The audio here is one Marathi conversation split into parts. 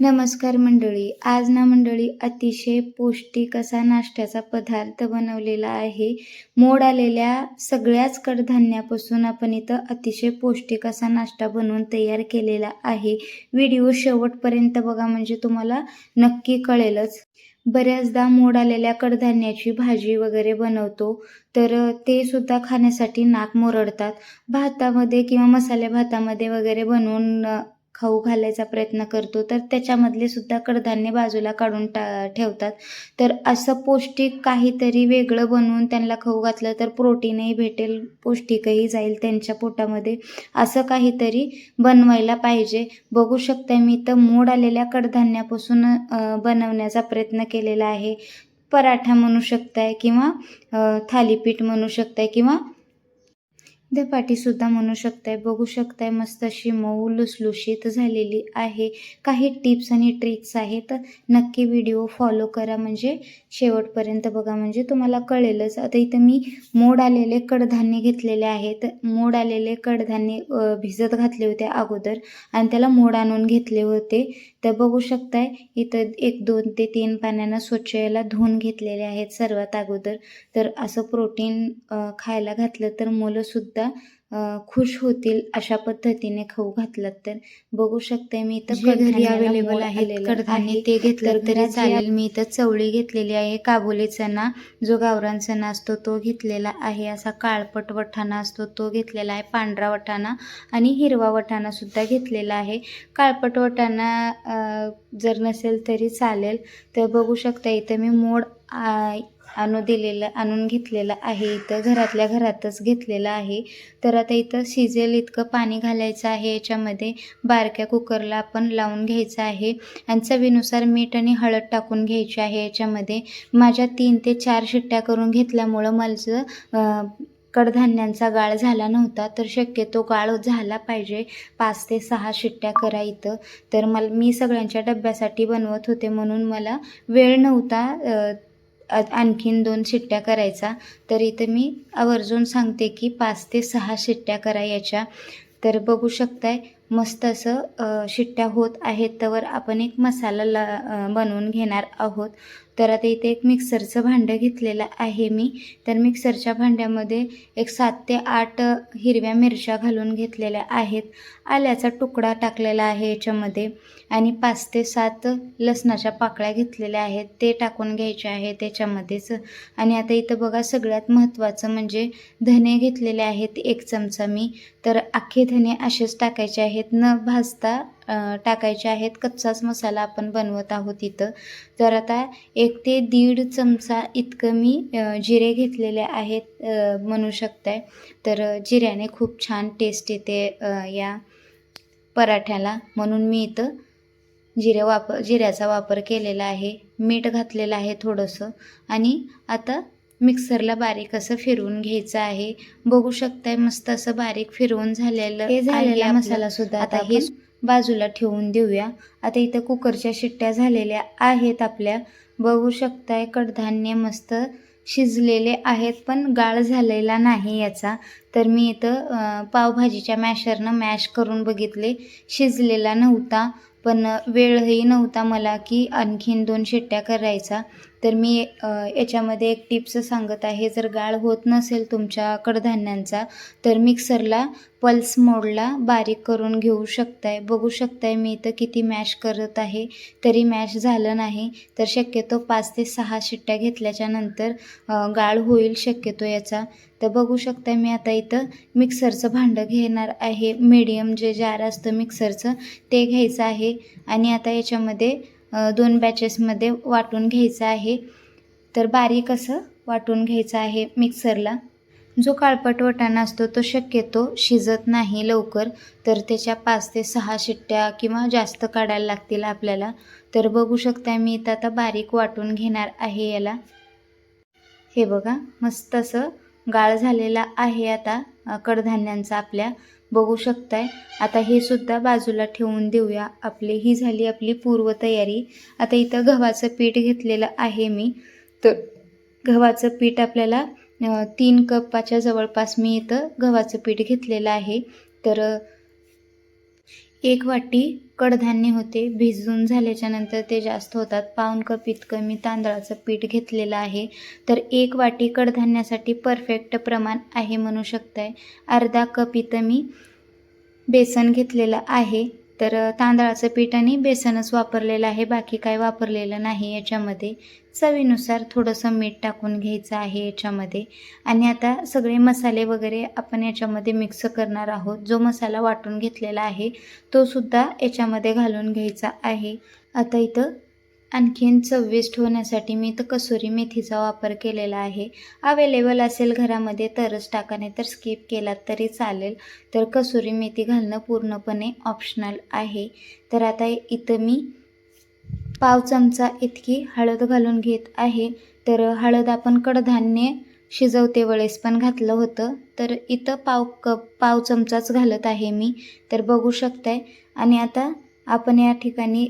नमस्कार मंडळी. आज ना मंडळी अतिशय पौष्टिक असा नाश्त्याचा पदार्थ बनवलेला आहे. मोड आलेल्या सगळ्याच कडधान्यापासून आपण इथं अतिशय पौष्टिक असा नाश्ता बनवून तयार केलेला आहे. व्हिडिओ शेवटपर्यंत बघा म्हणजे तुम्हाला नक्की कळेलच. बऱ्याचदा मोड आलेल्या कडधान्याची भाजी वगैरे बनवतो तर ते सुद्धा खाण्यासाठी नाक मुरडतात. भातामध्ये किंवा मसाले भातामध्ये वगैरे बनवून खाऊ घालायचा प्रयत्न करतो तर त्याच्यामधले सुद्धा कडधान्य बाजूला काढून टा ठेवतात. तर असं पौष्टिक काहीतरी वेगळं बनवून त्यांना खाऊ घातलं तर प्रोटीनही भेटेल पौष्टिकही जाईल त्यांच्या पोटामध्ये. असं काहीतरी बनवायला पाहिजे. बघू शकताय मी तर मोड आलेल्या कडधान्यापासून बनवण्याचा प्रयत्न केलेला आहे. पराठा म्हणू शकताय किंवा थालीपीठ म्हणू शकताय किंवा धपाटीसुद्धा म्हणू शकताय बघू शकताय मस्त अशी मऊ लुसलुशीत झालेली आहे. काही टिप्स आणि ट्रिक्स आहेत. नक्की व्हिडिओ फॉलो करा. म्हणजे शेवटपर्यंत बघा म्हणजे तुम्हाला कळेलच. आता इथं मी मोड आलेले कडधान्य घेतलेले आहेत. मोड आलेले कडधान्य भिजत घातले होते अगोदर. आणि त्याला मोड आणून घेतले होते. तर बघू शकताय इथं एक दोन ते तीन पाण्यानं स्वच्छ याला धुवून घेतलेले आहेत सर्वात अगोदर. तर असं प्रोटीन खायला घातलं तर मुलंसुद्धा खुश होतील अशा पद्धतीने खाऊ घातलात तर. बघू शकते मी इथं घरी आहेत आलेलं कडधान्य आहे. ते घेतलं तर चालेल. मी इथं चवळी घेतलेली आहे. काबुली चना जो गावरान चना असतो तो घेतलेला आहे. असा काळपट वठाणा असतो तो घेतलेला आहे. पांढरा वठाणा आणि हिरवा वठाणा सुद्धा घेतलेला आहे. काळपट वटाणा अ, जर नसेल तरी चालेल. तर बघू शकता इथं मी मोड आणू दिलेलं आणून घेतलेलं आहे. इथं घरातल्या घरातच घेतलेलं आहे. तर आता इथं शिजेल इतकं पाणी घालायचं आहे. याच्यामध्ये बारक्या कुकरला आपण लावून घ्यायचं आहे. आणि चवीनुसार मीठ आणि हळद टाकून घ्यायची आहे. याच्यामध्ये माझ्या तीन ते चार शिट्ट्या करून घेतल्यामुळं माझं कडधान्यांचा गाळ झाला नव्हता. तर शक्यतो गाळ झाला पाहिजे. पाच ते सहा शिट्ट्या करा इथं. तर मला मी सगळ्यांच्या डब्यासाठी बनवत होते म्हणून मला वेळ नव्हता आणखीन दोन शिट्ट्या करायचा. तर इथं मी आवर्जून सांगते की पाच ते सहा शिट्ट्या करा याच्या. तर बघू शकताय मस्त असं शिट्ट्या होत आहेत. तर आपण एक मसाला ला बनवून घेणार आहोत. तर आता इथे एक मिक्सरचं भांडं घेतलेलं आहे मी. तर मिक्सरच्या भांड्यामध्ये एक सात ते आठ हिरव्या मिरच्या घालून घेतलेल्या आहेत. आल्याचा तुकडा टाकलेला आहे याच्यामध्ये. आणि पाच ते सात लसणाच्या पाकळ्या घेतलेल्या आहेत. ते टाकून घ्यायचे आहे त्याच्यामध्येच. आणि आता इथं बघा सगळ्यात महत्त्वाचं म्हणजे धने घेतलेले आहेत एक चमचा मी. तर अख्खे धने असेच टाकायचे आहेत. न भाजता टाकायचे आहेत. कच्चाच मसाला आपण बनवत आहोत इथं. तर आता एक ते दीड चमचा इतकं मी जिरे घेतलेले आहेत म्हणू शकताय. तर जिऱ्याने खूप छान टेस्ट येते या पराठ्याला. म्हणून मी इथं जिरे वापर जिऱ्याचा वापर केलेला आहे. मीठ घातलेलं आहे थोडंसं. आणि आता मिक्सरला बारीक असं फिरवून घ्यायचं आहे. बघू शकताय मस्त असं बारीक फिरवून झालेलं हे झालेला मसाला. सुद्धा आता हे बाजूला ठेवून देऊया. आता इथं कुकरच्या शिट्ट्या झालेल्या आहेत आपल्या. बघू शकताय कडधान्य मस्त शिजलेले आहेत पण गाळ झालेला नाही याचा. तर मी इथं पावभाजीच्या मॅशरनं मॅश करून बघितले. शिजलेला नव्हता पण वेळही नव्हता मला की आणखीन दोन शिट्ट्या करायचा. तर मी याच्यामध्ये एक टिप्स सांगत आहे. जर गाळ होत नसेल तुमच्या कडधान्यांचा तर मिक्सरला पल्स मोडला बारीक करून घेऊ शकताय. बघू शकताय मी इथं किती मॅश करत आहे. तरी मॅश झालं नाही तर शक्यतो पाच ते सहा शिट्ट्या घेतल्याच्या नंतर गाळ होईल शक्यतो याचा. तर बघू शकताय मी आता इथं मिक्सरचं भांडं घेणार आहे. मीडियम जे जार असतं मिक्सरचं ते घ्यायचं आहे. आणि आता याच्यामध्ये दोन बॅचेसमध्ये वाटून घ्यायचं आहे. तर बारीक असं वाटून घ्यायचं आहे मिक्सरला जो काळपट वाटाणा असतो तो शक्यतो शिजत नाही लवकर. तर त्याच्या पाच ते सहा शिट्ट्या किंवा जास्त काढायला लागतील आपल्याला. तर बघू शकता मी इथं आता बारीक वाटून घेणार आहे याला. हे बघा मस्त असं गाळ झालेला आहे आता कडधान्यांचा आपल्या. बघू शकताय. आता हे सुद्धा बाजूला ठेवून देऊया. आपली ही झाली आपली पूर्वतयारी. आता इथं गव्हाचं पीठ घेतलेलं आहे मी. तर गव्हाचं पीठ आपल्याला तीन कपाच्या जवळपास मी इथं गव्हाचं पीठ घेतलेलं आहे. तर एक वाटी कडधान्य होते. भिजून झाल्याच्यानंतर ते जास्त होतात. पाऊण कप इतकं मी तांदळाचं पीठ घेतलेलं आहे. तर एक वाटी कडधान्यासाठी परफेक्ट प्रमाण आहे म्हणू शकताय. अर्धा कप इथं मी बेसन घेतलेलं आहे. तर तांदळाचं पीठ आणि बेसनच वापरलेलं आहे. बाकी काय वापरलेलं नाही याच्यामध्ये. चवीनुसार थोडंसं मीठ टाकून घ्यायचं आहे याच्यामध्ये. आणि आता सगळे मसाले वगैरे आपण याच्यामध्ये मिक्स करणार आहोत. जो मसाला वाटून घेतलेला आहे तो सुद्धा याच्यामध्ये घालून घ्यायचा आहे. आता इथं आणखीन चविष्ट होण्यासाठी मी तर कसुरी मेथीचा वापर केलेला आहे. अवेलेबल असेल घरामध्ये तरच टाका नाही तर स्किप केलात तरी चालेल. तर कसुरी मेथी घालणं पूर्णपणे ऑप्शनल आहे. तर आता इथं मी पाव चमचा इतकी हळद घालून घेत आहे. तर हळद आपण कडधान्य शिजवते वेळेस पण घातलं होतं. तर इथं पाव कप पाव चमचाच घालत आहे मी. तर बघू शकताय. आणि आता आपण या ठिकाणी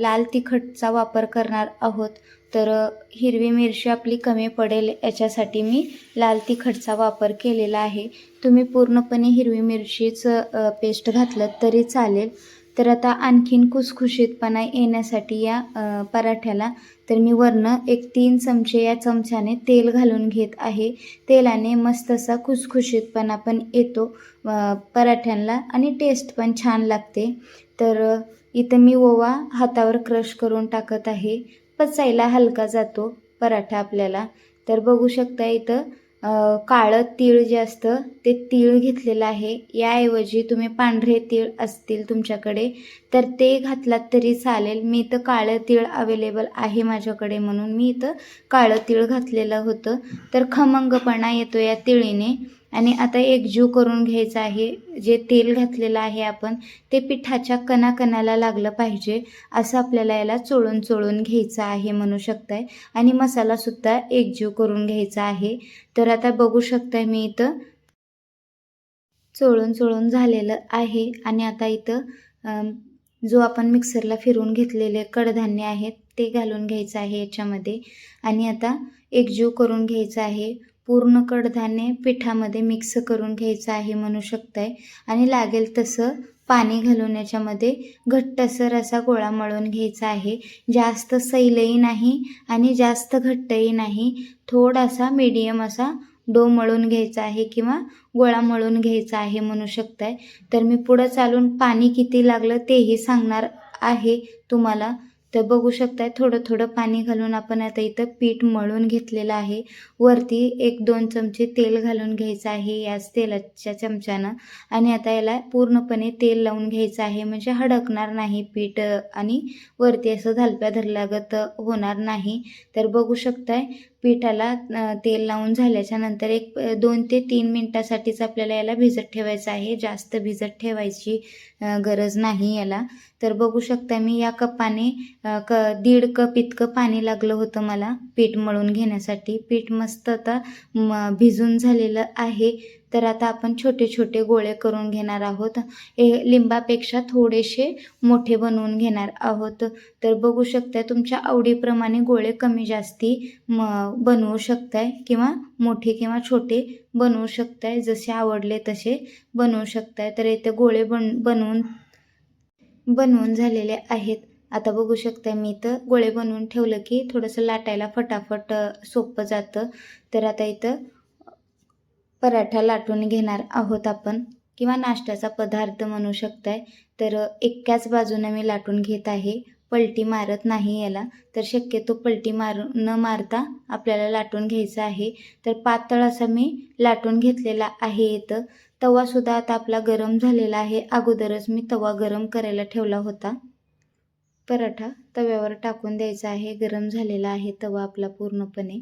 लाल तिखटचा वापर करणार आहोत. तर हिरवी मिरची आपली कमी पडेल याच्यासाठी मी लाल तिखटचा वापर केलेला आहे. तुम्ही पूर्णपणे हिरवी मिरचीच पेस्ट घातलं तरी चालेल. तर आता आणखीन खुसखुशीतपणा येण्यासाठी या पराठ्याला तर मी वरनं एक तीन चमचे या चमच्याने तेल घालून घेत आहे. तेलाने मस्त असा खुसखुशीतपणा पण येतो पराठ्यांना आणि टेस्ट पण छान लागते. तर इथं मी ओवा हातावर क्रश करून टाकत आहे. पचायला हलका जातो पराठा आपल्याला. तर बघू शकता इथं काळं तीळ जे असतं ते तीळ घेतलेलं आहे. याऐवजी तुम्ही पांढरे तीळ असतील तुमच्याकडे तर ते घातलात तरी चालेल. मी इथं काळं तीळ अवेलेबल आहे माझ्याकडे म्हणून मी इथं काळं तीळ घातलेलं होतं. तर खमंगपणा येतो या तिळीने. आणि आता एकजीव करून घ्यायचा आहे. जे तेल घातलेलं आहे आपण ते पिठाच्या कणाकणाला लागलं पाहिजे असं आपल्याला याला चोळून चोळून घ्यायचं आहे म्हणू शकताय. आणि मसालासुद्धा एकजीव करून घ्यायचा आहे. तर आता बघू शकताय मी इथं चोळून चोळून झालेलं आहे. आणि आता इथं जो आपण मिक्सरला फिरवून घेतलेले कडधान्य आहेत ते घालून घ्यायचं आहे याच्यामध्ये. आणि आता एकजीव करून घ्यायचं आहे. पूर्ण कडधान्य पिठामध्ये मिक्स करून घ्यायचं आहे म्हणू शकताय. आणि लागेल तसं पाणी घालून याच्यामध्ये घट्टसर असा गोळा मळून घ्यायचा आहे. जास्त सैलही नाही आणि जास्त घट्टही नाही. थोडासा मीडियम असा डो मळून घ्यायचा आहे किंवा गोळा मळून घ्यायचा आहे म्हणू शकताय. तर मी पुढं चालून पाणी किती लागलं तेही सांगणार आहे तुम्हाला. तर बघू शकताय थोडं थोडं पाणी घालून आपण आता इथं पीठ मळून घेतलेलं आहे. वरती एक दोन चमचे तेल घालून घ्यायचं आहे याच तेलाच्या चमच्यानं. आणि आता याला पूर्णपणे तेल लावून घ्यायचं आहे म्हणजे हडकणार नाही पीठ आणि वरती असं धालप्या धरल्यागत होणार नाही. तर बघू शकताय पिठाला तेल लावून झाल्याच्यानंतर एक दोन ते तीन मिनटासाठीच आपल्याला याला भिजत ठेवायचं आहे. जास्त भिजत ठेवायची गरज नाही याला. तर बघू शकता मी या कपाने क दीड कप इतकं पाणी लागलं होतं मला पीठ मळून घेण्यासाठी. पीठ मस्त आता म भिजून झालेलं आहे. तर आता आपण छोटे छोटे गोळे करून घेणार आहोत. हे लिंबापेक्षा थोडेसे मोठे बनवून घेणार आहोत. तर बघू शकताय तुमच्या आवडीप्रमाणे गोळे कमी जास्ती म बनवू शकताय किंवा मोठे किंवा छोटे बनवू शकताय. जसे आवडले तसे बनवू शकताय. तर इथे गोळे बन बनवून बनवून झालेले आहेत. आता बघू शकता मी इथं गोळे बनवून ठेवलं की थोडंसं लाटायला फटाफट सोपं जातं. तर आता इथं पराठा लाटून घेणार आहोत आपण. किंवा नाश्त्याचा पदार्थ म्हणू शकताय. तर एकाच बाजूनं मी लाटून घेत आहे. पलटी मारत नाही याला. तर शक्यतो पलटी मारू न मारता आपल्याला लाटून घ्यायचं आहे. तर पातळ असा मी लाटून घेतलेला आहे इथं. तवासुद्धा आता आपला गरम झालेला आहे. अगोदरच मी तवा गरम करायला ठेवला होता. पराठा तव्यावर टाकून द्यायचा आहे. गरम झालेला आहे तवा आपला पूर्णपणे.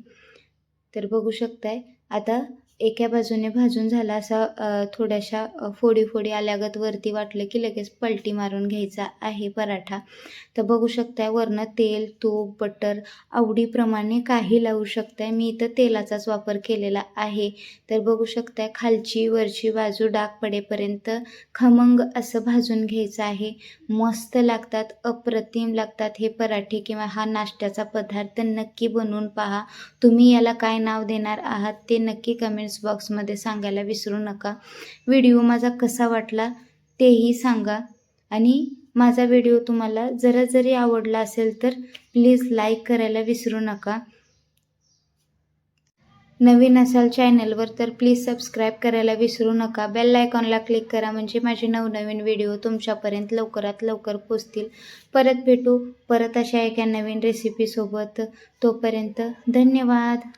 तर बघू शकताय. आता एका बाजूने भाजून झाला असा थोड्याशा फोडी फोडी आल्यागत वरती वाटलं की लगेच पलटी मारून घ्यायचा आहे पराठा. तर बघू शकताय वरनं तेल तूप बटर आवडीप्रमाणे काही लावू शकताय. मी इथं तेलाचाच वापर केलेला आहे. तर बघू शकताय खालची वरची बाजू डाग पडेपर्यंत खमंग असं भाजून घ्यायचं आहे. मस्त लागतात अप्रतिम लागतात हे पराठे किंवा हा नाश्त्याचा पदार्थ नक्की बनवून पहा. तुम्ही याला काय नाव देणार आहात ते नक्की कमेंट्स बॉक्समध्ये सांगायला विसरू नका. व्हिडिओ माझा कसा वाटला तेही सांगा. आणि माझा व्हिडिओ तुम्हाला जरा जरी आवडला असेल तर प्लीज लाईक करायला विसरू नका. नवीन असाल चॅनलवर तर प्लीज सबस्क्राईब करायला विसरू नका. बेल आयकॉनला क्लिक करा म्हणजे माझे नवनवीन व्हिडिओ तुमच्यापर्यंत लवकरात लवकर पोचतील परत भेटू. परत अशा एका नवीन रेसिपीसोबत तोपर्यंत धन्यवाद.